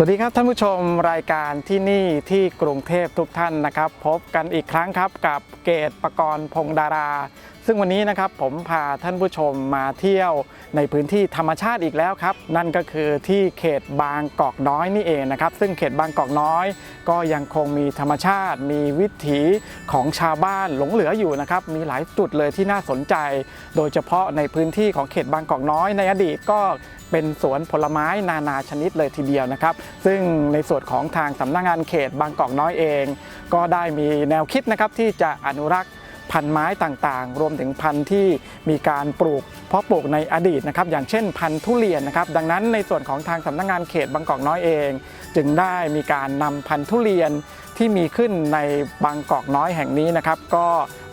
สวัสดีครับท่านผู้ชมรายการที่นี่ที่กรุงเทพทุกท่านนะครับ พบกันอีกครั้งครับกับเกตประกรณ์พงดารา ซึ่งวันนี้นะครับผมพาท่านผู้ชมมาเที่ยวในพื้นที่ธรรมชาติอีกแล้วครับ นั่นก็คือที่เขตบางกอกน้อยนี่เองนะครับ ซึ่งเขตบางกอกน้อย ก็ยังคงมีธรรมชาติ มีวิถีของชาวบ้านหลงเหลืออยู่นะครับมีหลายจุดเลยที่น่าสนใจ โดยเฉพาะในพื้นที่ของเขตบางกอกน้อยในอดีตก็เป็นสวนผลไม้นานาชนิดเลยทีเดียวนะครับ ซึ่งในส่วนของทางสำนักงานเขตบางกอกน้อยเอง ก็ได้มีแนวคิดนะครับที่จะอนุรักษ์พันธุ์ไม้ต่างๆ รวมถึงพันธุ์ที่มีการปลูก เพาะปลูกในอดีตนะครับ อย่างเช่นพันธุ์ทุเรียนนะครับ ดังนั้นในส่วนของทางสำนักงานเขตบางกอกน้อยเอง จึงได้มีการนำพันธุ์ทุเรียนที่มีขึ้นในบางกอกน้อยแห่งนี้นะครับ ก็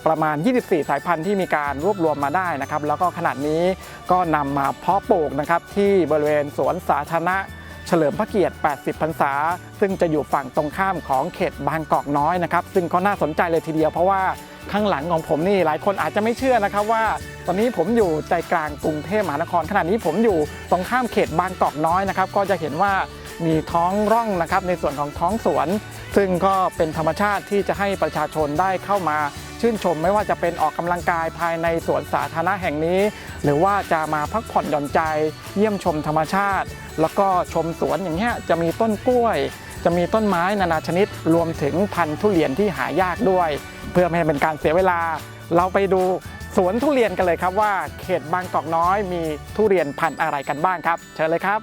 ประมาณ 24 สายพันธุ์ที่มีการรวบรวมมาได้นะครับ แล้วก็ขนาดนี้ก็นำมาเพาะปลูกนะครับที่บริเวณสวนสาธารณะเฉลิมพระเกียรติ 80 พรรษา ซึ่งจะอยู่ฝั่งตรงข้ามของเขตบางกอกน้อยนะครับ ซึ่งก็น่าสนใจเลยทีเดียวเพราะว่าข้างหลังของผมนี่หลายคนอาจจะไม่เชื่อนะครับว่า ตอนนี้ผมอยู่ใจกลางกรุงเทพมหานครขณะนี้ผมอยู่ตรงข้ามเขตบางกอกน้อยนะครับ ก็จะเห็นว่ามีท้องร่องนะครับในส่วนของท้องสวน ซึ่งก็เป็นธรรมชาติที่จะให้ประชาชนได้เข้ามา ชื่นชม ไม่ว่าจะเป็นออกกำลังกายภายในสวนสาธารณะแห่งนี้ หรือว่าจะมาพักผ่อนหย่อนใจ เยี่ยมชมธรรมชาติ แล้วก็ชมสวนอย่างเงี้ยจะมีต้นกล้วย จะมีต้นไม้นานาชนิด รวมถึงพันธุ์ทุเรียนที่หายากด้วย เพื่อไม่ให้เป็นการเสียเวลา เราไปดูสวนทุเรียนกันเลยครับว่า เขตบางกอกน้อยมีทุเรียนพันธุ์อะไรกันบ้างครับ เชิญเลยครับ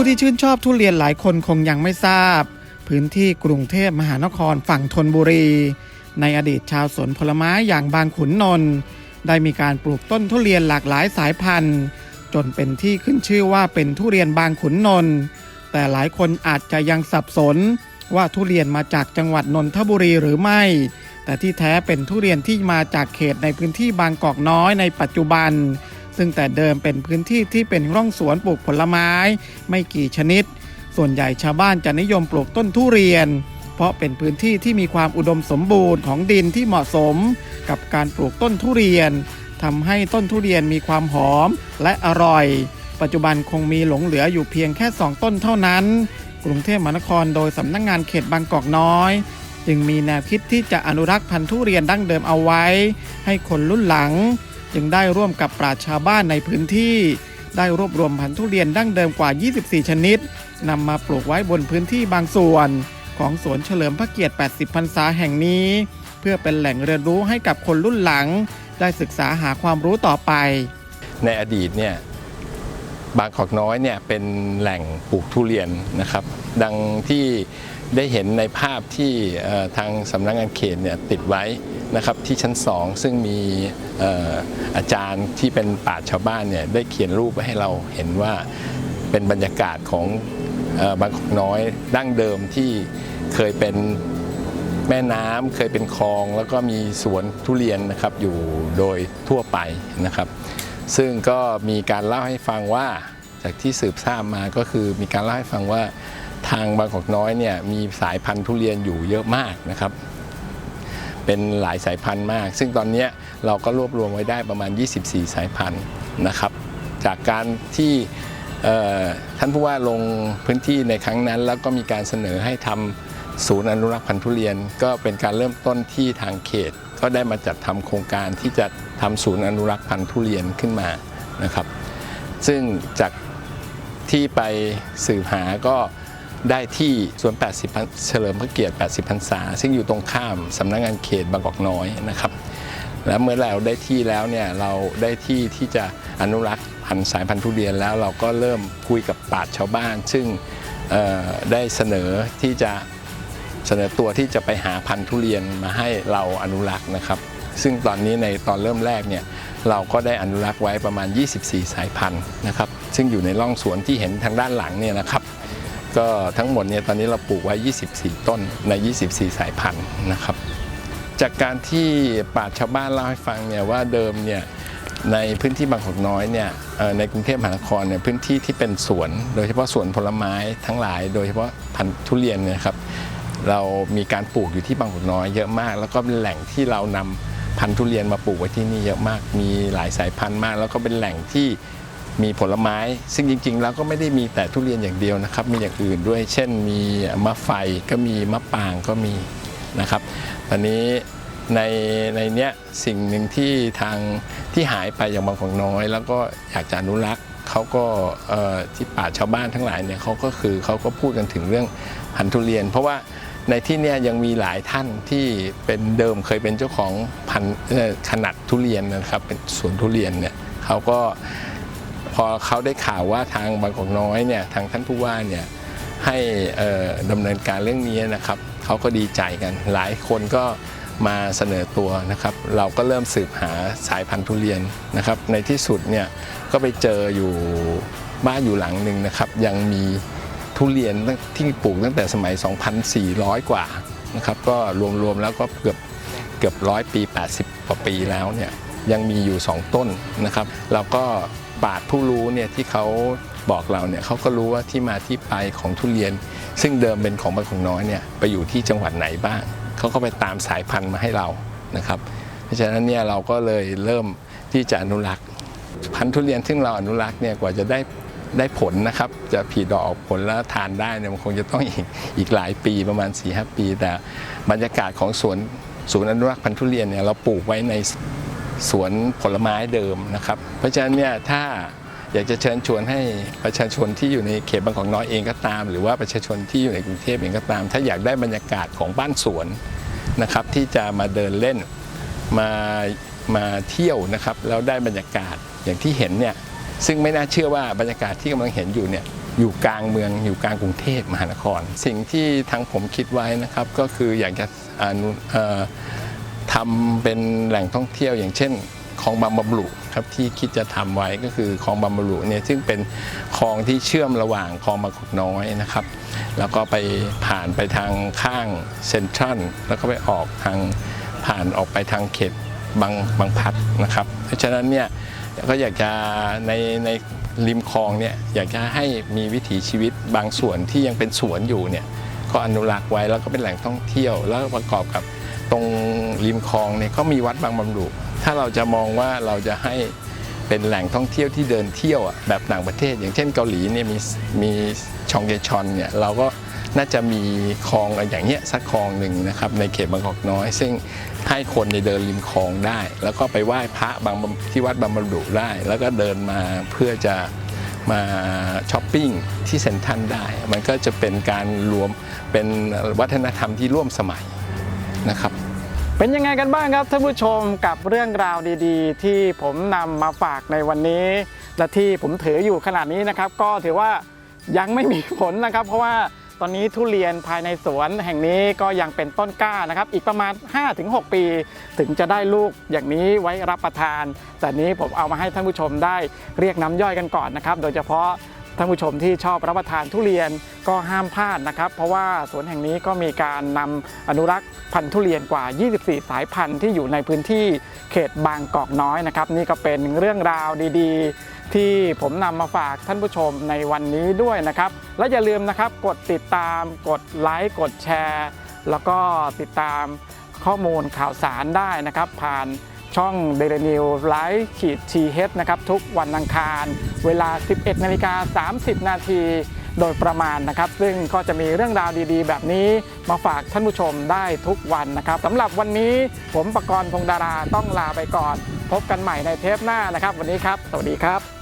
ผู้ที่ชื่นชอบทุเรียนหลายคนคงยังไม่ทราบ พื้นที่กรุงเทพมหานครฝั่งธนบุรี ในอดีตชาวสวนผลไม้อย่างบางขุนนนท์ได้มีการปลูกต้นทุเรียนหลากหลายสายพันธุ์ จนเป็นที่ขึ้นชื่อว่าเป็นทุเรียนบางขุนนนท์แต่หลายคนอาจจะยังสับสนว่าทุเรียนมาจากจังหวัดนนทบุรีหรือไม่ แต่ที่แท้เป็นทุเรียนที่มาจากเขตในพื้นที่บางกอกน้อยในปัจจุบัน ซึ่งแต่เดิมเป็นพื้นที่ที่เป็นร่องสวนปลูกผลไม้ ไม่กี่ชนิด ส่วนใหญ่ชาวบ้านจะนิยมปลูกต้นทุเรียน เพราะเป็นพื้นที่ที่มีความอุดมสมบูรณ์ของดินที่เหมาะสม กับการปลูกต้นทุเรียนทำให้ต้นทุเรียนมีความหอมและอร่อย ปัจจุบันคงมีหลงเหลืออยู่เพียงแค่ 2 ต้นเท่านั้น กรุงเทพมหานครโดยสำนักงงานเขตบางกอกน้อยจึงมีแนวคิดที่จะอนุรักษ์พันธุ์ทุเรียนดั้งเดิมเอาไว้ ให้คนรุ่นหลัง จึงได้ร่วมกับปราชชาวบ้านในพื้นที่ ได้รวบรวมพันธุ์ทุเรียนดั้งเดิมกว่า 24 ชนิดนำมาปลูกไว้บนพื้นที่บางส่วน ของสวนเฉลิมพระเกียรติ 80 พรรษาแห่งนี้ เพื่อเป็นแหล่งเรียนรู้ให้กับคนรุ่นหลัง ได้ศึกษาหาความรู้ต่อไป ในอดีตเนี่ยบางกอกน้อยเนี่ยเป็นแหล่งปลูกทุเรียนนะครับ ดังที่ ได้เห็นในภาพที่ทางสำนักงานเขตเนี่ยติดไว้นะครับที่ชั้น 2 ซึ่งมีอาจารย์ที่เป็นป่าชาวบ้านเนี่ยได้เขียนรูปไว้ให้เราเห็นว่าเป็นบรรยากาศของบางกอกน้อยดั้งเดิมที่เคยเป็นแม่น้ำเคยเป็นคลองแล้วก็มีสวนทุเรียนนะครับอยู่โดยทั่วไปนะครับ ซึ่งก็มีการเล่าให้ฟังว่าจากที่สืบทราบมาก็คือมีการเล่าให้ฟังว่า ทางบางกอกน้อยเนี่ยมีสายพันธุ์ทุเรียนอยู่เยอะมากนะครับ เป็นหลายสายพันธุ์มาก ซึ่งตอนนี้เราก็รวบรวมไว้ได้ประมาณ 24 สายพันธุ์นะครับ จากการที่ท่านผู้ว่าลงพื้นที่ในครั้งนั้น แล้วก็มีการเสนอให้ทำศูนย์อนุรักษ์พันธุ์ทุเรียน ก็เป็นการเริ่มต้นที่ทางเขต ก็ได้มาจัดทำโครงการที่จะทำศูนย์อนุรักษ์พันธุ์ทุเรียนขึ้นมานะครับ ซึ่งจากที่ไปสืบหาก็ ได้ที่สวน 80 เฉลิมพระเกียรติ 80 พรรษา ซึ่งอยู่ตรงข้ามสำนักงานเขตบางกอกน้อยนะครับ แล้วเมื่อเราได้ที่แล้วเนี่ยเราได้ที่ที่จะอนุรักษ์พันธุ์สายพันธุ์ทุเรียนแล้วเราก็เริ่มคุยกับปราชญ์ชาวบ้าน ซึ่งได้เสนอที่จะเสนอตัวที่จะไปหาพันธุ์ทุเรียนมาให้เราอนุรักษ์นะครับ ซึ่งตอนนี้ในตอนเริ่มแรกเนี่ยเราก็ได้อนุรักษ์ไว้ประมาณ 24 สายพันธุ์นะครับ ซึ่งอยู่ในร่องสวนที่เห็นทางด้านหลังเนี่ยนะครับ ก็ทั้งหมดเนี่ยตอนนี้เราปลูกไว้ 24 ต้นใน 24 สายพันธุ์นะครับ จากการที่ปราชาวบ้านเล่าให้ฟังเนี่ยว่าเดิมเนี่ยในพื้นที่บางกอกน้อยเนี่ยในกรุงเทพมหานครเนี่ยพื้นที่ที่เป็นสวน โดยเฉพาะสวนผลไม้ทั้งหลาย โดยเฉพาะพันธุ์ทุเรียนเนี่ยครับเรามีการปลูกอยู่ที่บางกอกน้อยเยอะมาก แล้วก็เป็นแหล่งที่เรานำพันธุ์ทุเรียนมาปลูกไว้ที่นี่เยอะมากมีหลายสายพันธุ์มาก แล้วก็เป็นแหล่งที่ มีผลไม้ ซึ่งจริง ๆ แล้วก็ไม่ได้มีแต่ทุเรียนอย่างเดียวนะครับ มีอย่างอื่นด้วย เช่น มีมะไฟก็มีมะปางก็มีนะครับตอนนี้ในในเนี้ยสิ่งหนึ่งที่ทางที่หายไปอย่างบางของน้อย แล้วก็อยากจะอนุรักษ์เขาก็เอ่อที่ป่าชาวบ้านทั้งหลายเนี่ยเขาก็คือเขาก็พูดกันถึงเรื่องพันธุ์ทุเรียน เพราะว่าในที่เนี้ยยังมีหลายท่านที่เป็นเดิมเคยเป็นเจ้าของพันขนาดทุเรียนนะครับเป็นสวนทุเรียนเนี่ยเขาก็ พอเขาได้ข่าวว่าทางบางกอกน้อยเนี่ยทางท่านผู้ว่าเนี่ยให้ดำเนินการเรื่องนี้นะครับเขาก็ดีใจกัน หลายคนก็มาเสนอตัวนะครับ เราก็เริ่มสืบหาสายพันธุ์ทุเรียนนะครับ ในที่สุดเนี่ยก็ไปเจออยู่บ้านอยู่หลังหนึ่งนะครับ ยังมีทุเรียนที่ปลูกตั้งแต่สมัย 2,400 กว่านะครับ ก็รวมๆแล้วก็เกือบเกือบร้อยปี 80 กว่าปีแล้วเนี่ยยังมีอยู่ 2 ต้นนะครับ เราก็ ปราดผู้รู้เนี่ยที่เขาบอกเราเนี่ยเขาก็รู้ว่าที่มาที่ไปของทุเรียน ซึ่งเดิมเป็นของบางของน้อยเนี่ยไปอยู่ที่จังหวัดไหนบ้างเขาก็ไปตามสายพันธุ์มาให้เรานะครับ เพราะฉะนั้นเนี่ยเราก็เลยเริ่มที่จะอนุรักษ์ พันธุ์ทุเรียนซึ่งเราอนุรักษ์เนี่ยกว่าจะได้ได้ผลนะครับ จะผลิดอกออกผลแล้วทานได้เนี่ยมันคงจะต้องอีกอีกหลายปีประมาณ4ีหปี แต่บรรยากาศของสวนศูนย์อนุรักษ์พันธุ์ทุเรียนเนี่ยเราปลูกไว้ใน สวนผลไม้เดิมนะครับ เพราะฉะนั้นเนี่ยถ้าอยากจะเชิญชวนให้ประชาชนที่อยู่ในเขตบางกอกน้อยเองก็ตาม หรือว่าประชาชนที่อยู่ในกรุงเทพเองก็ตาม ถ้าอยากได้บรรยากาศของบ้านสวนนะครับ ที่จะมาเดินเล่นมามาเที่ยวนะครับแล้วได้บรรยากาศอย่างที่เห็นเนี่ยซึ่งไม่น่าเชื่อว่าบรรยากาศที่กำลังเห็นอยู่เนี่ยอยู่กลางเมืองอยู่กลางกรุงเทพมหานคร สิ่งที่ทางผมคิดไว้นะครับก็คืออยากจะอนุอ ทำเป็นแหล่งท่องเที่ยวอย่างเช่นคลองบางบำรุครับที่คิดจะทำไว้ก็คือคลองบางบำรุเนี่ยซึ่งเป็นคลองที่เชื่อมระหว่างคลองบางกอกน้อยนะครับ แล้วก็ไปผ่านไปทางข้างเซ็นทรัลแล้วก็ไปออกทางผ่านออกไปทางเขตบางบางพัดนะครับ เพราะฉะนั้นเนี่ยก็อยากจะในในริมคลองเนี่ยอยากจะให้มีวิถีชีวิตบางส่วนที่ยังเป็นสวนอยู่เนี่ยก็อนุรักษ์ไว้แล้วก็เป็นแหล่งท่องเที่ยวแล้วประกอบกับ ตรงริมคลองเนี่ยก็มีวัดบางบำรุถ้าเราจะมองว่าเราจะให้เป็นแหล่งท่องเที่ยวที่เดินเที่ยวอะแบบต่างประเทศ อย่างเช่นเกาหลีเนี่ยมีมีชองเยชอนเนี่ยเราก็น่าจะมีคลองอย่างเงี้ยสักคลองหนึ่งนะครับในเขตบางกอกน้อย ซึ่งให้คนในเดินริมคลองได้ แล้วก็ไปไหว้พระบางที่วัดบางบำรุได้ แล้วก็เดินมาเพื่อจะมาช้อปปิ้งที่เซ็นทรัลได้ มันก็จะเป็นการรวมเป็นวัฒนธรรมที่ร่วมสมัยนะครับ เป็นยังไงกันบ้างครับท่านผู้ชมกับเรื่องราวดีๆ ที่ผมนำมาฝากในวันนี้ และที่ผมถืออยู่ขนาดนี้นะครับ ก็ถือว่ายังไม่มีผลนะครับ เพราะว่าตอนนี้ทุเรียนภายในสวนแห่งนี้ก็ยังเป็นต้นกล้านะครับ อีกประมาณ 5-6 ปี ถึงจะได้ลูกอย่างนี้ไว้รับประทาน แต่นี้ผมเอามาให้ท่านผู้ชมได้เรียกน้ำย่อยกันก่อนนะครับ โดยเฉพาะ ท่านผู้ชมที่ชอบรับประทานทุเรียนก็ห้ามพลาดนะครับ เพราะว่าสวนแห่งนี้ก็มีการนำอนุรักษ์พันธุ์ทุเรียนกว่า 24 สายพันธุ์ที่อยู่ในพื้นที่เขตบางกอกน้อยนะครับ นี่ก็เป็นเรื่องราวดีๆ ที่ผมนำมาฝากท่านผู้ชมในวันนี้ด้วยนะครับ และอย่าลืมนะครับกดติดตาม กดไลค์กดแชร์ แล้วก็ติดตามข้อมูลข่าวสารได้นะครับ ผ่าน ช่อง Daily New ไลฟ์ขีดทีเฮดนะครับทุกวันอังคาร เวลา 11นาฬิกา30 นาทีโดยประมาณนะครับ ซึ่งก็จะมีเรื่องราวดีๆ แบบนี้มาฝากท่านผู้ชมได้ทุกวันนะครับสำหรับวันนี้ผมประกรณ์พงดาราต้องลาไปก่อน พบกันใหม่ในเทปหน้านะครับ วันนี้ครับ สวัสดีครับ